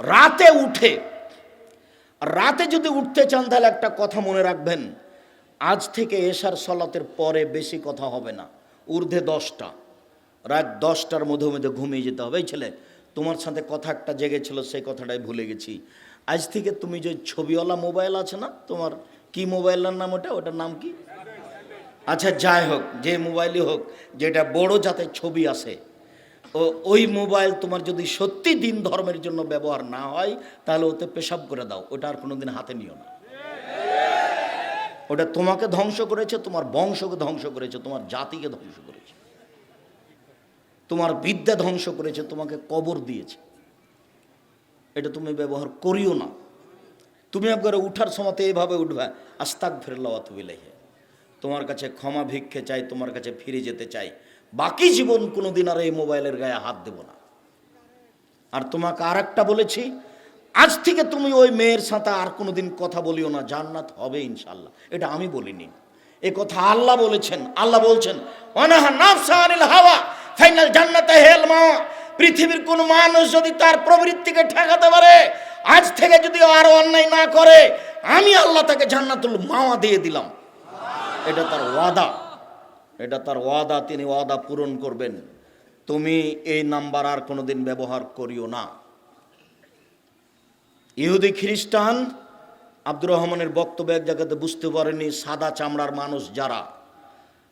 রাতে উঠে, রাতে যদি উঠতে চান তাহলে একটা কথা মনে রাখবেন, আজ থেকে এশার সলাতের পরে বেশি কথা হবে না, ঊর্ধ্বে দশটা, রাত দশটার মধ্যে মধ্যে ঘুমিয়ে যেতে হবে। এই ছেলে, তোমার সাথে কথা একটা জেগেছিল, সেই কথাটাই ভুলে গেছি। আজ থেকে তুমি যে ছবিওয়ালা মোবাইল আছে না, তোমার কি মোবাইলের নাম ওটা? ওটার নাম কি? আচ্ছা যাই হোক, যে মোবাইলই হোক, যেটা বড় যাতে ছবি আসে ওই মোবাইল তোমার যদি সত্যি দিন ধর্মের জন্য ব্যবহার না হয়, তাহলে ওতে পেশাব করে দাও। ওটা আর কোনোদিন হাতে নিও না। ওটা তোমাকে ধ্বংস করেছে, তোমার বংশকে ধ্বংস করেছে, তোমার জাতিকে ধ্বংস করেছে। তোমার বিদ্যা ধ্বংস করেছে, তোমাকে কবর দিয়েছে। এটা তুমি ব্যবহার করিও না। তুমি একবারে উঠার সময়তে এইভাবে উঠবে আস্তাক ফেরলাওয়া তুবিলাইহে তোমার কাছে ক্ষমা ভিক্ষে চাই, তোমার কাছে ফিরে যেতে চাই। বাকি জীবন কোনো দিন আর এই মোবাইলের গায়ে হাত দেব না। আর তোমাকে আর একটা বলেছি, আজ থেকে তুমি ওই মেয়ের সাথে আর কোনো দিন কথা বলিও না, জান্নাত হবে ইনশাল্লাহ এটা আমি বলিনি। এ কথা আল্লাহ বলেছেন, আল্লাহ বলছেন অনাহা হাওয়া, ফাইনাল জান্নাতে হেল মা। পৃথিবীর কোন মানুষ যদি তার প্রবৃত্তিকে ঠেকাতে পারে, আজ থেকে যদি আরও অন্যায় না করে, আমি আল্লাহ তাকে জান্নাতুল মাওয়া দিয়ে দিলাম। এটা তার ওয়াদা। এটা তার ওয়াদা, তিনি ওয়াদা পূরণ করবেন। তুমি এই নাম্বার আর কোনোদিন ব্যবহার করিও না। ইহুদি খ্রিস্টান, আব্দুর রহমানের বক্তব্য এক জায়গাতে বুঝতে পারেনি, সাদা চামড়ার মানুষ যারা?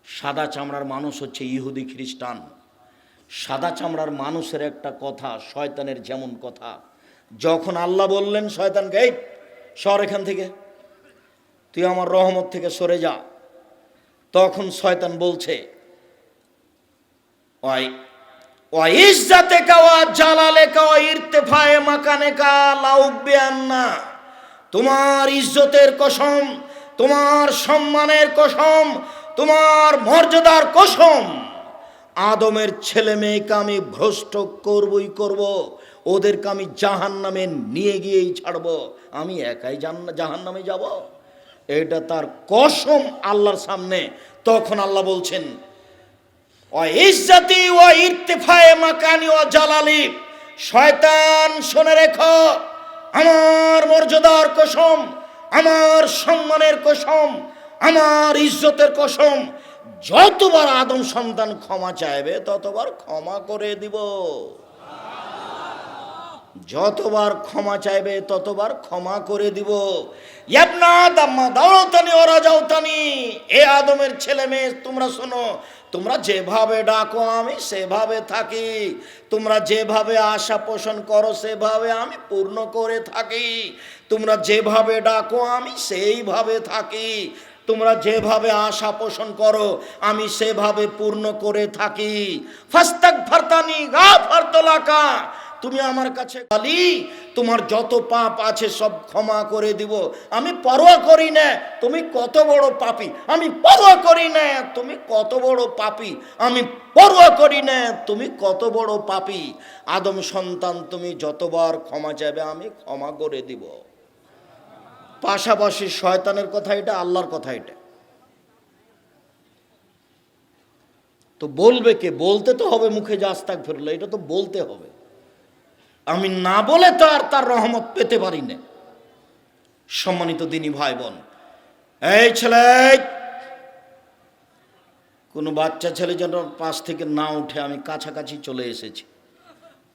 সাদা চামড়ার মানুষ হচ্ছে ইহুদি খ্রিস্টান। সাদা চামড়ার মানুষের একটা কথা, শয়তানের যেমন কথা। যখন আল্লাহ বললেন, শয়তানকে, এই, সর এখান থেকে। তুই আমার রহমত থেকে সরে যা। তখন শয়তান বলছে কাওয়া ইরতেফায়ে তোমার ইজ্জতের কসম, তোমার সম্মানের কসম, তোমার মর্যাদার কসম, আদমের ছেলে মেয়েকে আমি ভ্রষ্ট করবই করব, ওদেরকে আমি জাহান নামে নিয়ে গিয়েই ছাড়বো, আমি একাই জাহান নামে যাব। এটা তার কসম আল্লাহর সামনে। তখন আল্লাহ বলছেন ও ইজ্জাতি ও ইরতেফায়ে মাকানি ও জালালি, শয়তান শুনে রেখো, আমার মর্যাদার কসম, আমার সম্মানের কসম, আমার ইজ্জতের কসম, যতবার আদম সন্তান ক্ষমা চাইবে, ততবার ক্ষমা করে দিব। যতবার ক্ষমা চাইবে, ততবার ক্ষমা করে দিব। এ আদমের ছেলে মেয়ে, তোমরা শোনো, তোমরা যেভাবে ডাকো, আমি সেভাবে থাকি। তোমরা যেভাবে আশা পোষণ করো, সেভাবে আমি পূর্ণ করে থাকি। তোমরা যেভাবে ডাকো, আমি সেইভাবে থাকি। তোমরা যেভাবে আশা পোষণ করো, আমি সেভাবে পূর্ণ করে থাকি। ফাস্তাক ফারতানি গা ফারতলাকা তুমি আমার কাছে কালি তোমার যত পাপ আছে সব ক্ষমা করে দিব। আমি পরোয়া করি না, তুমি কত বড় পাপি। আমি পরোয়া করি না, তুমি কত বড় পাপি। আমি পরোয়া করি না, তুমি কত বড় পাপি। আদম সন্তান, তুমি যতবার ক্ষমা চাইবে, আমি ক্ষমা করে দিব। পাশাপাশি শয়তানের কথা এটা, আল্লাহর কথা এটা। তো বলবে কে? বলতে তো হবে মুখে যে আস্তাক ফেরলো এটা তো বলতে হবে। আমি না বলে তো আর তার রহমত পেতে পারি না সম্মানিত দিনী ভাই বোন এই ছেলে, কোনো বাচ্চা ছেলে যেন পাশ থেকে না উঠে আমি কাছাকাছি চলে এসেছি।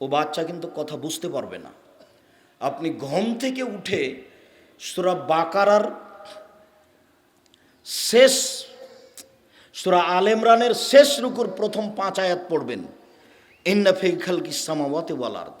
ও বাচ্চা কিন্তু কথা বুঝতে পারবে না। আপনি ঘুম থেকে উঠে সুরা বাকারার শেষ, সুরা আলেমরানের শেষ রুকুর প্রথম পাঁচ আয়াত পড়বেন। ইন্নাফি খালকি সামাওয়াতে ওয়ালার্থ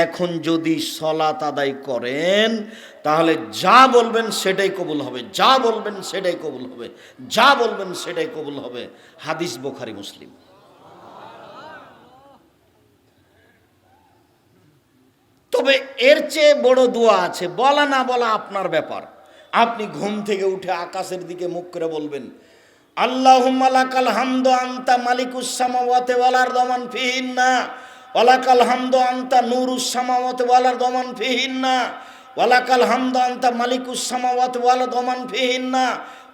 এখন যদি সলাত আদায় করেন, তাহলে যা বলবেন সেটাই কবুল হবে, যা বলবেন সেটাই কবুল হবে, যা বলবেন সেটাই কবুল হবে। হাদিস বোখারি, মুসলিম। তবে এর চেয়ে বড় দোয়া আছে, বলা না বলা আপনার ব্যাপার। আপনি ঘুম থেকে উঠে আকাশের দিকে মুখ করে বলবেন আল্লাহ মালাকাল হামদ আন্তা মালিকুসামাওয়াতে ওয়ালার দমান ফিহিন না ওয়ালাকাল হামদ আন্তা নুরুসামাওয়াত ওয়ালার দমান ফিহিন্না। ওয়ালাকাল হামদ আন্তা মালিকুসামাওয়াত ওয়ালা দমান ফিহিন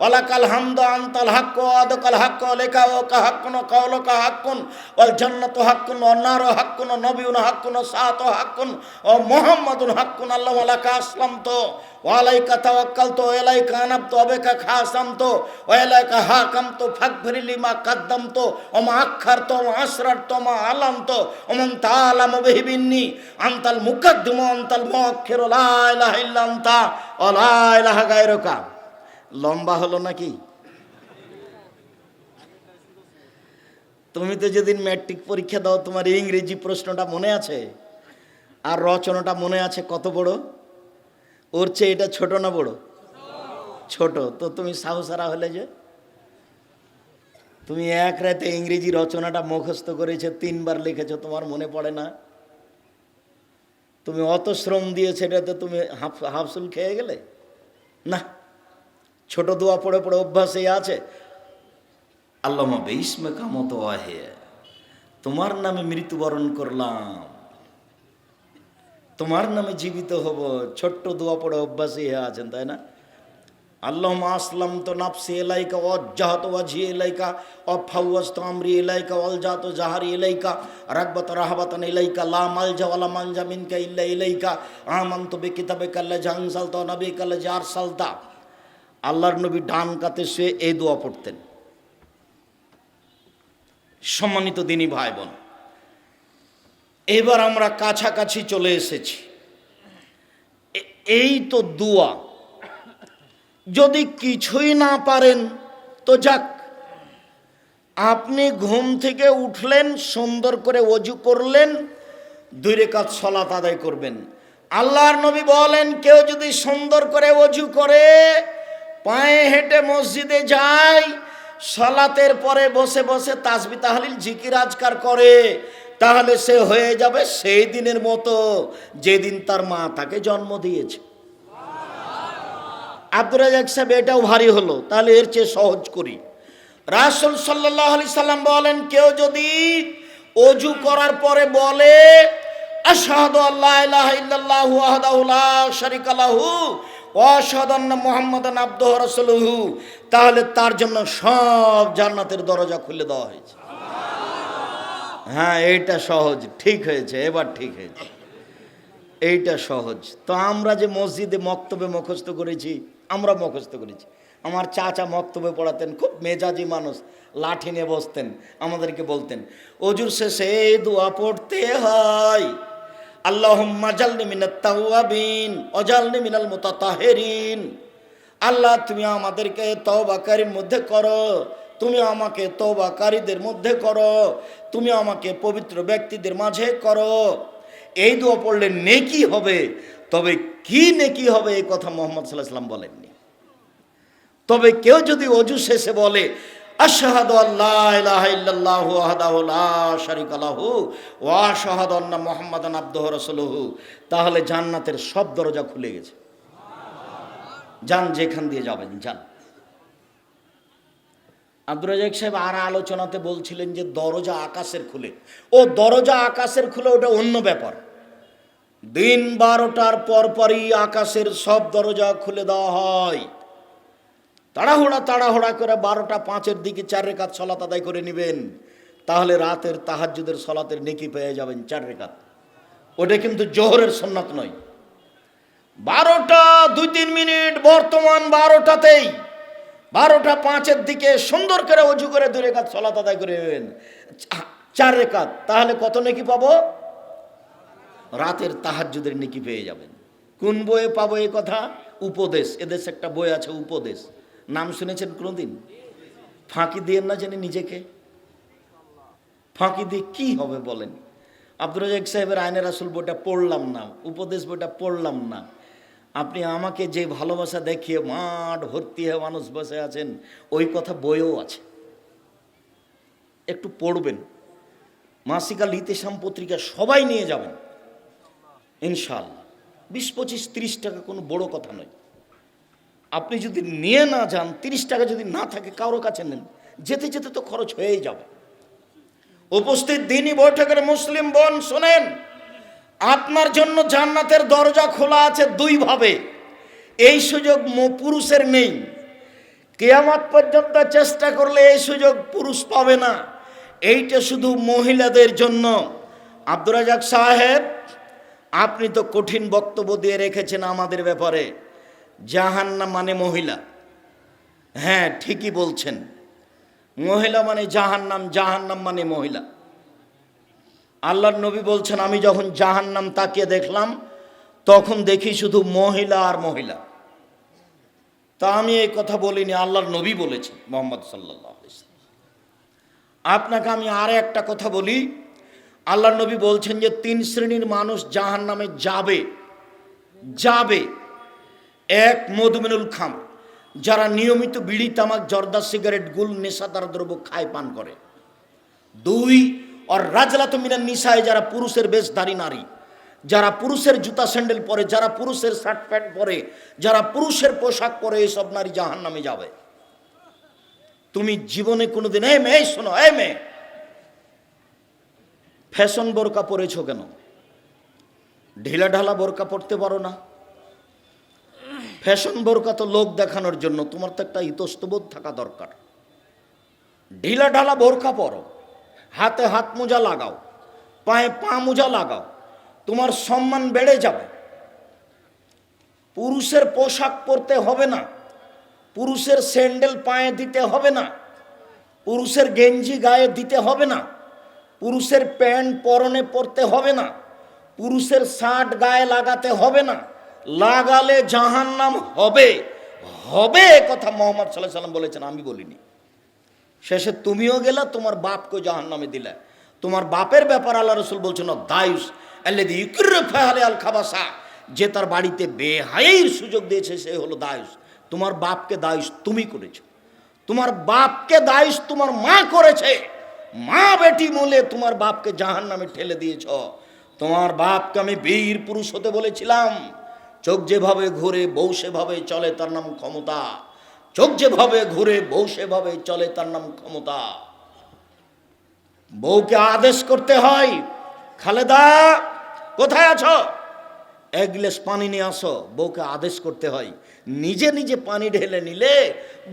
না ওয়ালাকাল হামদ আন্তাল হাক্ক আদকাল হাক্ক লেখা ও কা হাক্কুন কওল কা হাক্কুন। ওয়াল জান্নাতু হাক্কুন ওয়ান নারু হাক্কুন ওয়া নবিয়ুন হাক্কুন ওয়া সাআতু হাক্কুন ও মুহাম্মাদুন হাক্কুন আল্লাহ লম্বা হলো নাকি? তুমি তো যেদিন ম্যাট্রিক পরীক্ষা দাও, তোমার ইংরেজি প্রশ্নটা মনে আছে? আর রচনাটা মনে আছে কত বড়? ওর চেয়ে এটা ছোট না বড়? ছোট। তো তুমি সাহসারা হলে যে। তুমি এক রাতে ইংরেজি রচনাটা মুখস্থ করেছ, তিনবার লিখেছো, তোমার মনে পড়ে না? তুমি অত শ্রম দিয়েছে, এটাতে তুমি হাফ হাফসুল খেয়ে গেলে? না। ছোট দোয়া পড়ে পড়ে অভ্যাসে আছে। আল্লামা বেইসমে কামত আহে তোমার নামে মৃত্যুবরণ করলাম। তোমার নামে জীবিত হব, ছোট্ট দোয়া পড়ে অভ্যাসে আছেন, তাই না? আল্লাহ আসলাম তো নাফসি এলাইকা অজ্জাহত ওয়াজি এলাইকা অফাউয়াস্ত আমরি এলাইকা অলজাত জাহারি এলাইকা রাগবত রাহাবাতান এলাইকা লা মালজা ওয়ালা মানজা মিনকা ইল্লা এলাইকা আমান্ত বে কিতাবে কাল্লা জাং সালতা নবী কাল্লা জার সালতা আল্লাহর নবী ডান কাতে শুয়ে এই দোয়া পড়তেন। সম্মানিত দিনী ভাই বোন এবার আমরা কাছাকাছি চলে এসেছি। এই তো দোয়া। যদি কিছুই না পারেন, তো যাক। আপনি ঘুম থেকে উঠলেন, সুন্দর করে অজু করলেন, দুই রেখাত সলাত আদায় করবেন। আল্লাহর নবী বলেন, কেউ যদি সুন্দর করে অজু করে পায়ে হেঁটে মসজিদে যায় সলাতের পরে বসে বসে তাসবি তাহলিল জিকির আজকার করে তাহলে সে হয়ে যাবে সেই দিনের মতো যেদিন তার মা তাকে জন্ম দিয়েছে। আব্দুর রাজাক সাহেব এটাও ভারী হলো তাহলে এর চেয়ে সহজ করি। রাসুল সাল্লাহ আলি সাল্লাম বলেন কেউ যদি অজু করার পরে বলে আশহাদু আল্লাহ ইলাহা ইল্লাল্লাহু ওয়াহদাহু লা শারিকা লাহু আন্না মুহাম্মাদান আবদুহু রাসূলুহু। তাহলে তার জন্য সব জান্নাতের দরজা খুলে দেওয়া হয়েছে। হ্যাঁ এইটা সহজ, ঠিক হয়েছে, এবার ঠিক হয়েছে। এইটা সহজ। তো আমরা যে মসজিদে মক্তবে মুখস্থ করেছি, আমরা মুখস্থ করেছি। আমার চাচা মক্তবে পড়াতেন, খুব মেজাজি মানুষ, লাঠি নিয়ে বসতেন, আমাদেরকে বলতেন অজুর শেষে দোয়া পড়তে হয়। আল্লাহ জালনি মিনাত তাওয়াবিন অজালনি মিনাল মুতাতাহেরিন। আল্লাহ, তুমি আমাদেরকে তওবাকারীর মধ্যে করো। তুমি আমাকে তওবাকারীদের মধ্যে করো। তুমি আমাকে পবিত্র ব্যক্তিদের মাঝে করো। এই দোয়া পড়লে নেকি হবে। তবে কি নেকি হবে এই কথা মোহাম্মদ সাল্লাহ সাল্লাম বলেননি। তবে কেউ যদি অজু শেষে বলে লা লাহু তাহলে জান্নাতের সব দরজা খুলে গেছে। যান, যেখান দিয়ে যাবেন, যান। আব্দুর রাজাক সাহেব আর আলোচনাতে বলছিলেন যে দরজা আকাশের খুলে। ও দরজা আকাশের খুলে ওটা অন্য ব্যাপার। দিন বারোটার পরপরই আকাশের সব দরজা খুলে দেওয়া হয়। তাড়াহুড়া তাড়াহুড়া করে বারোটা পাঁচের দিকে চার রেখাত সলাত আদায় করে নেবেন। তাহলে রাতের তাহাজ্জুদের সলাতের নেকি পেয়ে যাবেন চার রেখাত ওটা কিন্তু জোহরের সন্ন্যাত নয়। বারোটা দুই তিন মিনিট বর্তমান বারোটাতেই, বারোটা পাঁচের দিকে সুন্দর করে অজু করে দুই রেখাত সলাত আদায় করে নেবেন। চার রেখাত তাহলে কত নেকি পাবো? রাতের তাহাজ্জুদের নেকি পেয়ে যাবেন। কোন বইয়ে পাবো এই কথা? উপদেশ। এদেশ একটা বই আছে, উপদেশ। নাম শুনেছেন কোনোদিন? ফাঁকি দিয়ে না জানি নিজেকে। ফাঁকি দিয়ে কি হবে বলেন? আব্দুর রাজাক সাহেবের আইনের আসল বইটা পড়লাম না, উপদেশ বইটা পড়লাম না। আপনি আমাকে যে ভালোবাসা দেখিয়ে মাঠ ভর্তি হয়ে মানুষ বসে আছেন, ওই কথা বইও আছে। একটু পড়বেন। মাসিকা লিতেশাম পত্রিকা সবাই নিয়ে যাবেন। ইনশাল্লাহ বিশ পঁচিশ তিরিশ টাকা কোনো বড় কথা নয়। আপনি যদি নিয়ে না যান, তিরিশ টাকা যদি না থাকে, কারও কাছে নেন। যেতে যেতে তো খরচ হয়েই যাবে। উপস্থিত দিনই বৈঠকের মুসলিম বোন, শোনেন, আপনার জন্য জান্নাতের দরজা খোলা আছে দুইভাবে এই সুযোগ পুরুষের নেই। কেয়ামত পর্যন্ত চেষ্টা করলে এই সুযোগ পুরুষ পাবে না। এইটা শুধু মহিলাদের জন্য। আব্দুর রাজাক সাহেব, আপনি তো কঠিন বক্তব্য দিয়ে রেখেছেন আমাদের ব্যাপারে। জাহান্না মানে মহিলা। হ্যাঁ ঠিকই বলছেন। মহিলা মানে জাহান্নাম জাহান্নাম মানে মহিলা। আল্লাহর নবী বলছেন, আমি যখন জাহান্নাম তাকিয়ে দেখলাম, তখন দেখি শুধু মহিলা আর মহিলা। তা আমি এই কথা বলিনি, আল্লাহর নবী বলেছেন মোহাম্মদ সাল্লাহ আপনাকে আমি আর একটা কথা বলি, আল্লাহর নবী বলছেন যে তিন শ্রেণির মানুষ জাহান নামে যাবে যাবে। এক মধুমিনুল খাম যারা নিয়মিত বিড়ি, তামাক, জর্দা, সিগারেট, গুল, নেশাদার দ্রব্য খায়, পান করে। দুই আর রাজলাত মিনার নিশায় যারা পুরুষের বেশধারী নারী, যারা পুরুষের জুতা স্যান্ডেল পরে, যারা পুরুষের শার্ট প্যান্ট পরে, যারা পুরুষের পোশাক পরে এইসব নারী জাহান নামে যাবে। তুমি জীবনে কোনোদিন এ মেয়ে, শোনো এ মেয়ে, ফ্যাশন বোরকা পরেছো কেন? ঢিলা ঢালা বোরকা পরতে পারো না? ফ্যাশন বোরকা তো লোক দেখানোর জন্য তোমার তো একটা ইতস্তবোধ থাকা দরকার। ঢিলা ঢালা বোরকা পরো, হাতে হাত মোজা লাগাও, পায়ে পা মোজা লাগাও, তোমার সম্মান বেড়ে যাবে। পুরুষের পোশাক পরতে হবে না, পুরুষের স্যান্ডেল পায়ে দিতে হবে না, পুরুষের গেঞ্জি গায়ে দিতে হবে না, পুরুষের প্যান্ট পরনে পরতে হবে না, পুরুষের শার্ট গায়ে লাগাতে হবে না। লাগালে জাহান্নাম হবে। হবে কথা মোহাম্মদ সাল্লাহ সাল্লাম বলেছেন, আমি বলিনি। শেষে তুমিও গেলা, তোমার বাপকে জাহান নামে দিলে। তোমার বাপের ব্যাপার আল্লাহ রসুল বলছেন দায়ুস আল খাবাসা যে তার বাড়িতে বেহাইয়ের সুযোগ দিয়েছে, সে হলো দায়ুস। তোমার বাপকে দায়ুস তুমি করেছ। তোমার বাপকে দায়ুস তোমার মা করেছে। মা বেটি মূলে তোমার বাপকে জাহান নামে ঠেলে দিয়েছ। তোমার বাপকে আমি বীর পুরুষ হতে বলেছিলাম। চোখ যেভাবে ঘুরে বউ সেভাবে চলে, তার নাম ক্ষমতা। চোখ যেভাবে ঘুরে বউ সেভাবে চলে, তার নাম ক্ষমতা। বউকে আদেশ করতে হয়, খালেদা, কোথায় আছো? এক গ্লাস পানি নিয়ে আসো, বউকে আদেশ করতে হয়। নিজে নিজে পানি ঢেলে নিলে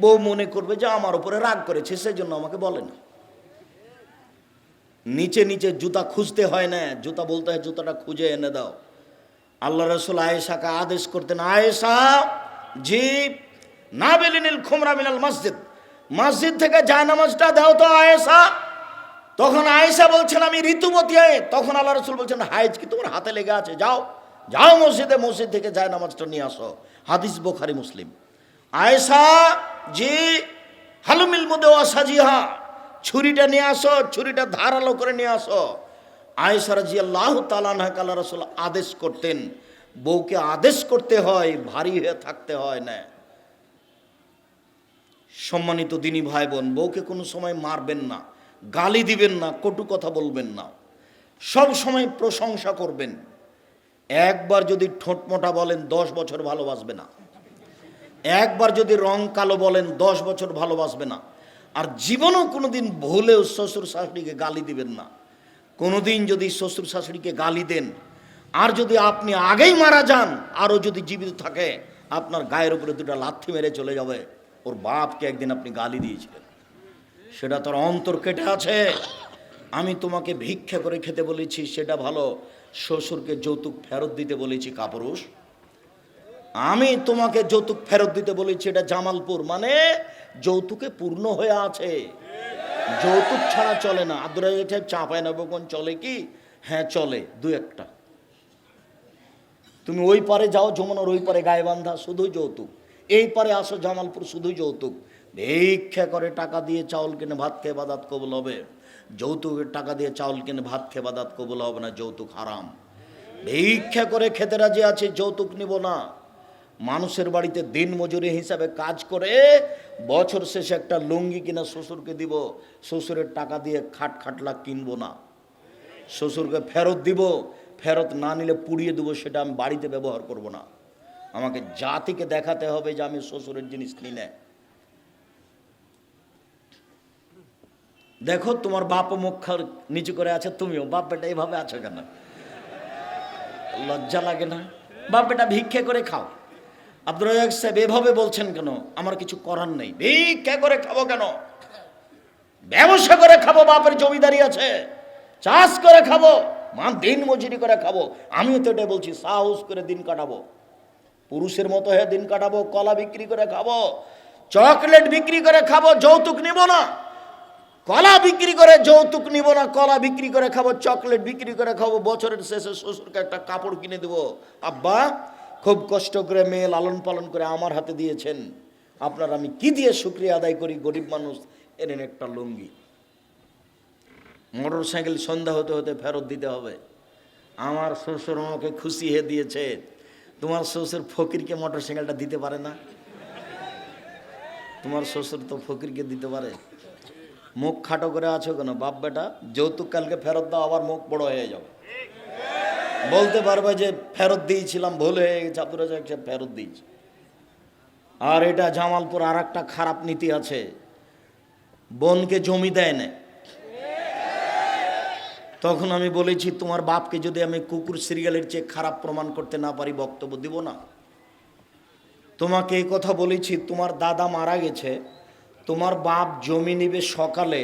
বউ মনে করবে যে আমার উপরে রাগ করেছে, সেজন্য আমাকে বলে না। নিচে নিচে জুতা খুঁজতে হয় না, জুতা বলতে হয় জুতাটা খুঁজে এনে দাও। আল্লাহ রসুল আয়েশাকে আদেশ করতেন, আয়েশা জি না বেলিনিল খুমরা মিনাল মসজিদ। মসজিদ থেকে যায় নামাজটা দাও তো আয়েশা। তখন আয়েশা বলছেন, আমি ঋতুবতী আয়ে তখন আল্লাহ রসুল বলছেন, হাইজ কি তোমার হাতে লেগে আছে? যাও যাও মসজিদে, মসজিদ থেকে যায় নামাজটা নিয়ে আসো। হাদিস বোখারি, মুসলিম। আয়েশা জি হালুমিল মধ্যে অসাজিহা ছুরিটা নিয়ে আসো, ছুরিটা ধারালো করে নিয়ে আসো। আয়েশা রাজি আল্লাহ তালানহাক আল্লাহ রসুল আদেশ করতেন, বউকে আদেশ করতে হয়, ভারী হয়ে থাকতে হয় না। সম্মানিত দিনী ভাই বোন বউকে কোনো সময় মারবেন না, গালি দিবেন না, কটু কথা বলবেন না। সব সময় প্রশংসা করবেন। একবার যদি ঠোঁট মোটা বলেন, দশ বছর ভালোবাসবে না। একবার যদি রং কালো বলেন, দশ বছর ভালোবাসবে না। আর জীবনেও কোনোদিন ভুলেও শ্বশুর শাশুড়িকে গালি দিবেন না। কোনোদিন যদি শ্বশুর শাশুড়িকে গালি দেন, আর যদি আপনি আগেই মারা যান, আরও যদি জীবিত থাকে, আপনার গায়ের উপরে দুটো লাথি মেরে চলে যাবে। ওর বাপকে একদিন আপনি গালি দিয়েছিলেন। সেটা তোর অন্তর কেটে আছে। আমি তোমাকে ভিক্ষা করে খেতে বলেছি, সেটা ভালো। শ্বশুরকে যৌতুক ফেরত দিতে বলেছি, কাপুরুষ। আমি তোমাকে যৌতুক ফেরত দিতে বলেছি, এটা জামালপুর। মানে যৌতুকে পূর্ণ হয়ে আছে। যৌতুক ছাড়া চলে না। আব্দুর রাজাক সাহেব চাঁপায় নবগণ চলে কি? হ্যাঁ চলে, দু একটা। তুমি ওই পারে যাও, যমুনার ওই পারে গায়ে বান্ধা শুধুই যৌতুক। এই পারে আসো জামালপুর, শুধুই যৌতুক। ভিক্ষা করে টাকা দিয়ে চাউল কিনে ভাত খেয়ে বাদাত কবুল হবে। যৌতুকের টাকা দিয়ে চাউল কিনে ভাত খেয়ে বাদাত কবুল হবে না, যৌতুক হারাম। ভিক্ষা করে খেতে রাজি আছে, যৌতুক নিব না। মানুষের বাড়িতে দিন মজুরি হিসাবে কাজ করে বছর শেষে একটা লুঙ্গি কিনা শ্বশুরকে দিব, শ্বশুরের টাকা দিয়ে খাট খাটলা কিনবো না। শ্বশুরকে ফেরত দিব, ফেরত না নিলে পুড়িয়ে দেবো সেটা আমি বাড়িতে ব্যবহার করব না। আমাকে জাতিকে দেখাতে হবে যে আমি শ্বশুরের জিনিস কিনে দেখো তোমার বাপ মুখ খার- নিচু করে আছে, তুমিও। বাপ বেটা এইভাবে আছো কেন? লজ্জা লাগে না? বাপ বেটা ভিক্ষে করে খাও। আব্দুল রাজাক সাহেব, এভাবে বলছেন কেন? আমার কিছু করার নেই। ভিক্ষে করে খাব কেন? ব্যবসা করে খাব, বাপের জমিদারি আছে। চাষ করে খাব, মা দিন মজুরি করে খাব। আমিও তো এটা বলছি, সাহস করে দিন কাটাবো। পুরুষের মতো হয়ে দিন কাটাবো, কলা বিক্রি করে খাব, চকলেট বিক্রি করে খাব, যৌতুক নিব না। কলা বিক্রি করে যৌতুক নিব না, কলা বিক্রি করে খাব, চকলেট বিক্রি করে খাব, বছরের শেষে শ্বশুরকে একটা কাপড় কিনে দেবো। আব্বা খুব কষ্ট করে মেয়ে লালন পালন করে আমার হাতে দিয়েছেন। আপনার আমি কি দিয়ে শুক্রিয়া আদায় করি, গরিব মানুষ এনেন একটা লুঙ্গি। মোটর সাইকেল সন্ধ্যা হতে হতে ফেরত দিতে হবে। আমার শ্বশুর আমাকে খুশি হয়ে দিয়েছে। তোমার শ্বশুর ফকিরকে মোটর সাইকেলটা দিতে পারে না? তোমার শ্বশুর তো ফকিরকে দিতে পারে। মুখ খাটো করে আছো কেন? বাপ বেটা, যৌতুক কালকে ফেরত দাও, আবার মুখ বড় হয়ে যাবে। বলতে পারবে যে ফেরত দিয়েছিলাম ভুল হয়ে গেছে সাহেব ফেরত দিয়েছি। আর এটা জামালপুর আর একটা খারাপ নীতি আছে। বোনকে জমি দেয় না। তখন আমি বলেছি, তোমার বাপকে যদি আমি কুকুর সিরিয়ালের চেয়ে খারাপ প্রমাণ করতে না পারি, বক্তব্য দিব না। তোমাকে এই কথা বলেছি, তোমার দাদা মারা গেছে, তোমার বাপ জমি নিবে সকালে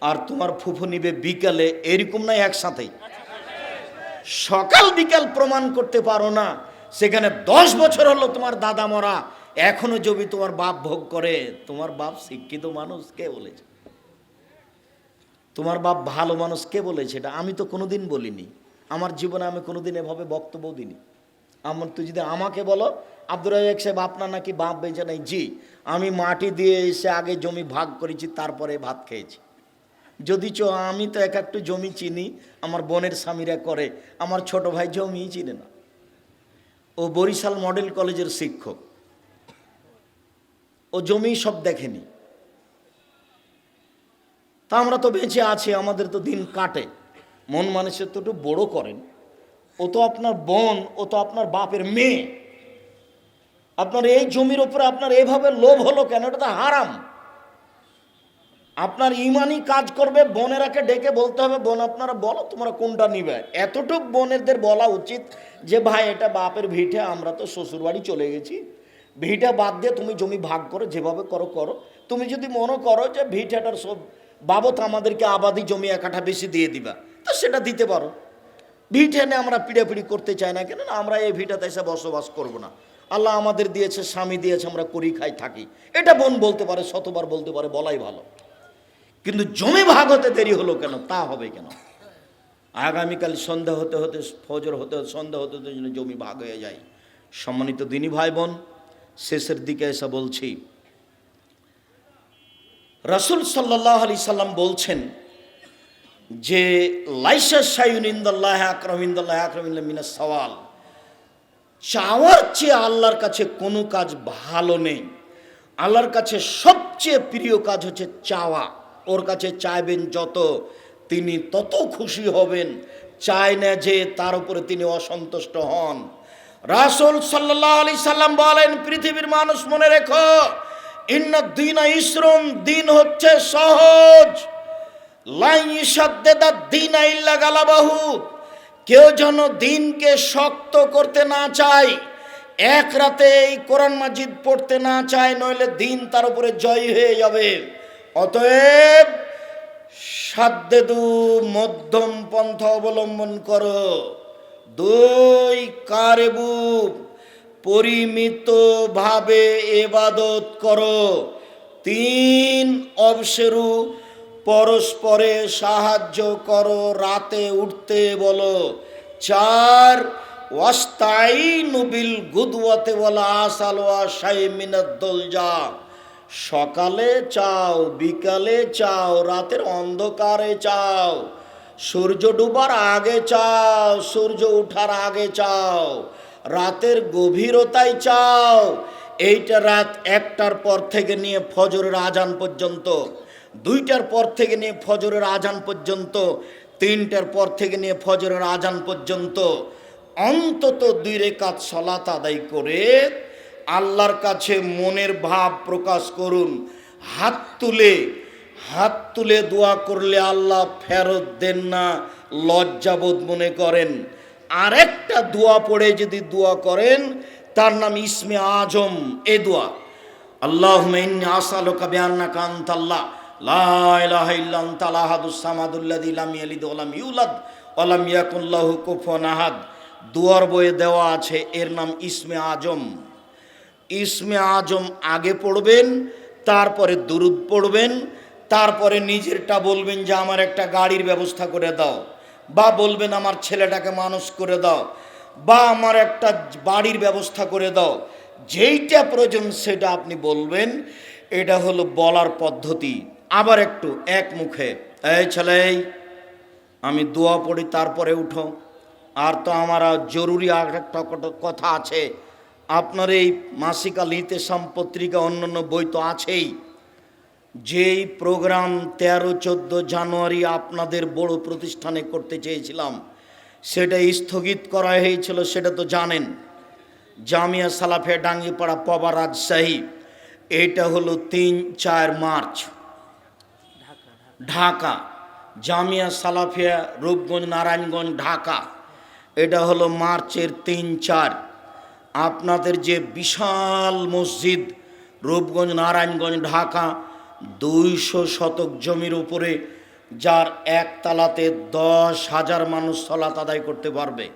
আর তোমার ফুফু নিবে বিকালে, এরকম নাই একসাথেই। সকাল বিকাল প্রমাণ করতে পারো না। সেখানে দশ বছর হলো তোমার দাদা মরা। এখনও জমি তোমার বাপ ভোগ করে, তোমার বাপ শিক্ষিত মানুষ কে বলেছে? তোমার বাপ ভালো মানুষ কে বলেছে এটা? আমি তো কোনোদিন বলিনি। আমার জীবনে আমি কোনোদিন এভাবে বক্তব্য দিনি আমার তুই যদি আমাকে বলো, আব্দুর রাজাক সাহেব, আপনার নাকি বাপ বেঁচে নাই? জি, আমি মাটি দিয়ে এসে আগে জমি ভাগ করেছি, তারপরে ভাত খেয়েছি। যদি চো, আমি তো এক একটু জমি চিনি, আমার বোনের স্বামীরা করে, আমার ছোট ভাই জমিই চিনে না। ও বরিশাল মডেল কলেজের শিক্ষক। ও জমি সব দেখেনি। তা আমরা তো বেঁচে আছি, আমাদের তো দিন কাটে। মন মানুষের তো একটু বড় করেন। ও তো আপনার বোন, ও তো আপনার বাপের মেয়ে। আপনার এই জমির উপরে আপনার এভাবে লোভ হলো কেন? এটা তো হারাম। আপনার ইমানই কাজ করবে, বোনেরাকে ডেকে বলতে হবে, বোন আপনারা বলো তোমরা কোনটা নিবে। এতটুক বোনেদের বলা উচিত যে, ভাই, এটা বাপের ভিটে, আমরা তো শ্বশুরবাড়ি চলে গেছি। ভিটা বাদ দিয়ে তুমি জমি ভাগ করো, যেভাবে করো করো। তুমি যদি মনে করো যে, ভিটাটার সব বাবদ আমাদেরকে আবাদি জমি এক কাঠা বেশি দিয়ে দিবা, তো সেটা দিতে পারো। ভিট এনে আমরা পিড়াপিড়ি করতে চাই না কেন? আমরা এই ভিটাতে এসে বসবাস করব না। আল্লাহ আমাদের দিয়েছে, স্বামী দিয়েছে, আমরা করি, খাই, থাকি। এটা বোন বলতে পারে, শতবার বলতে পারে, বলাই ভালো। কিন্তু জমি ভাগ হতে দেরি হলো কেন? তা হবে কেন? আগামীকাল সন্ধ্যা হতে হতে, ফজর হতে হতে, সন্ধ্যা হতে হতে জমি ভাগ হয়ে যায়। সম্মানিত দিনী ভাই বোন শেষের দিকে এসে বলছি, রাসুল সাল্লাহ আলি সাল্লাম বলছেন যে, লাইসা সাইন ইন্দাল্লাহ আকরম ইন্দাল্লাহ আকরম মিনা সওয়াল। চাওয়ার চেয়ে আল্লাহর কাছে কোনো কাজ ভালো নেই। আল্লাহর কাছে সবচেয়ে প্রিয় কাজ হচ্ছে চাওয়া। ওর কাছে চাইবেন যত, তিনি তত খুশি হবেন। চায় না যে তার উপরে তিনি অসন্তুষ্ট হন। রাসুল সাল্লাহ আলি সাল্লাম বলেন, পৃথিবীর মানুষ মনে রেখো, ইন্ন দিন ইসরুম দিন হচ্ছে সহজ। দিন আইল্লা গালাবাহু। কেউ যেন দিনকে শক্ত করতে না চায়, এক রাতে এই কোরআন মাজিদ পড়তে না চায়, নইলে দিন তার উপরে জয় হয়ে যাবে। অতএব সাদ্দেদু মধ্যম পন্থা অবলম্বন করো। দুই কারেবু পরিমিত ভাবে এবাদত করো। তিন অবসেরু পরস্পরে সাহায্য করো, রাতে উঠতে বলো। চার, ওয়াস্তাইনু বিল গুদওয়াতে বলা আসালোয়া শাই মিনাদ্দোল যা সকালে চাও, বিকালে চাও, রাতের অন্ধকারে চাও। সূর্য ডুবার আগে চাও, সূর্য ওঠার আগে চাও। রাতের গভীরতায় চাও। এইটা রাত একটার পর থেকে নিয়ে ফজরের আজান পর্যন্ত, দুইটার পর থেকে নিয়ে ফজরের আজান পর্যন্ত, তিনটার পর থেকে নিয়ে ফজরের আজান পর্যন্ত, অন্তত দুই রেখাত সলাত আদায় করে আল্লাহর কাছে মনের ভাব প্রকাশ করুন। হাত তুলে হাত তুলে দোয়া করলে আল্লাহ ফেরত দেন না, লজ্জাবোধ মনে করেন। আরেকটা দোয়া পড়ে যদি দোয়া করেন, তার নাম ইসমে আজম। এ দোয়া আল্লাহ আসালোকা বিআন্নাকা আনতাল্লাহ। লা ইলাহা ইল্লা আনতা আল আহাদুস সামাদুল্লাযী লাম ইয়ালিদ ওয়া লাম ইউলাদ ওয়া লাম ইয়াকুল লাহু দুয়ার বইয়ে দেওয়া আছে, এর নাম ইসমে আজম। ইসমে আজম আগে পড়বেন, তারপরে দুরুদ পড়বেন, তারপরে নিজেরটা বলবেন যে আমার একটা গাড়ির ব্যবস্থা করে দাও, বা বলবেন আমার ছেলেটাকে মানুষ করে দাও, বা আমার একটা বাড়ির ব্যবস্থা করে দাও, যেইটা প্রয়োজন সেটা আপনি বলবেন, এটা হলো বলার পদ্ধতি। আবার একটু, এক মুখে, এই ছেলে, আমি দোয়া পড়ি, তারপরে উঠো। আর তো আমার জরুরি আর একটা কথা আছে। আপনার এই মাসিকা লিতে পত্রিকা অন্যান্য বই তো আছেই। যেই প্রোগ্রাম তেরো, চোদ্দ জানুয়ারি আপনাদের বড় প্রতিষ্ঠানে করতে চেয়েছিলাম, সেটা স্থগিত করা হয়েছিল, সেটা তো জানেন। জামিয়া সালাফে ডাঙ্গিপাড়া পবা রাজশাহী, এটা হলো তিন, চার মার্চ। ঢাকা। জামিয়া সালাফিয়া, রূপগঞ্জ, নারায়ণগঞ্জ, ঢাকা। এটা হলো মার্চের তিন, চার। আপনাদের যে বিশাল মসজিদ, রূপগঞ্জ, নারায়ণগঞ্জ, ঢাকা, দুইশো শতক জমির উপরে, যার একতলাতে দশ হাজার মানুষ সলাত আদায় করতে পারবে।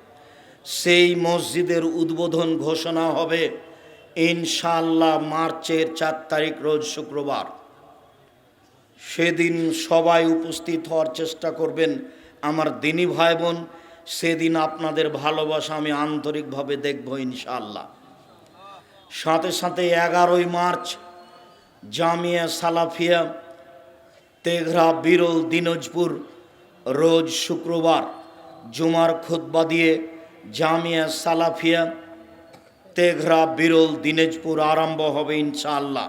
সেই মসজিদের উদ্বোধন ঘোষণা হবে ইনশাল্লাহ মার্চের চার তারিখ, রোজ শুক্রবার। সেদিন সবাই উপস্থিত হওয়ার চেষ্টা করবেন। আমার দিনী ভাই বোন সেদিন আপনাদের ভালোবাসা আমি আন্তরিকভাবে দেখব ইনশাআল্লাহ। সাথে সাথে এগারোই মার্চ জামিয়া সালাফিয়া তেঘরা বিরল দিনাজপুর রোজ শুক্রবার জুমার খুতবা দিয়ে জামিয়া সালাফিয়া তেঘরা বিরল দিনাজপুর আরম্ভ হবে ইনশাআল্লাহ।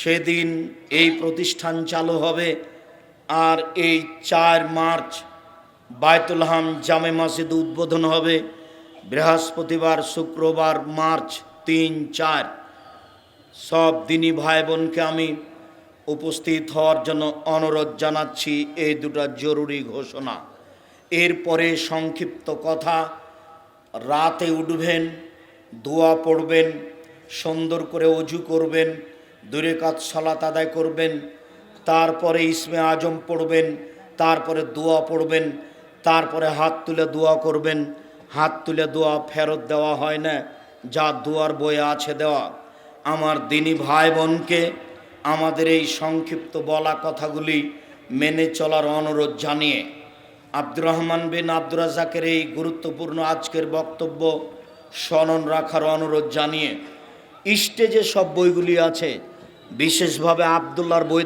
সেদিন এই প্রতিষ্ঠান চালু হবে আর এই চার মার্চ বায়তুল হাম জামে মসজিদ উদ্বোধন হবে বৃহস্পতিবার, শুক্রবার, মার্চ তিন, চার। সব দিনই ভাই বোনকে আমি উপস্থিত হওয়ার জন্য অনুরোধ জানাচ্ছি এই দুটা জরুরি ঘোষণা। এরপরে সংক্ষিপ্ত কথা, রাতে উঠবেন, দোয়া পড়বেন, সুন্দর করে অজু করবেন, দূরে কাজ সলাত আদায় করবেন, তারপরে ইসমে আজম পড়বেন, তারপরে দোয়া পড়বেন তারপরে হাত তুলে দোয়া করবেন। হাত তুলে দোয়া ফেরত দেওয়া হয় না। যা দোয়ার বইয়ে আছে দেওয়া। আমার দিনী ভাই বোনকে আমাদের এই সংক্ষিপ্ত বলা কথাগুলি মেনে চলার অনুরোধ জানিয়ে আব্দুর রহমান বিন আব্দুর রাজাকের এই গুরুত্বপূর্ণ আজকের বক্তব্য স্মরণ রাখার অনুরোধ জানিয়ে স্টেজে সব বইগুলি আছে। বিশেষভাবে আবদুল্লার বই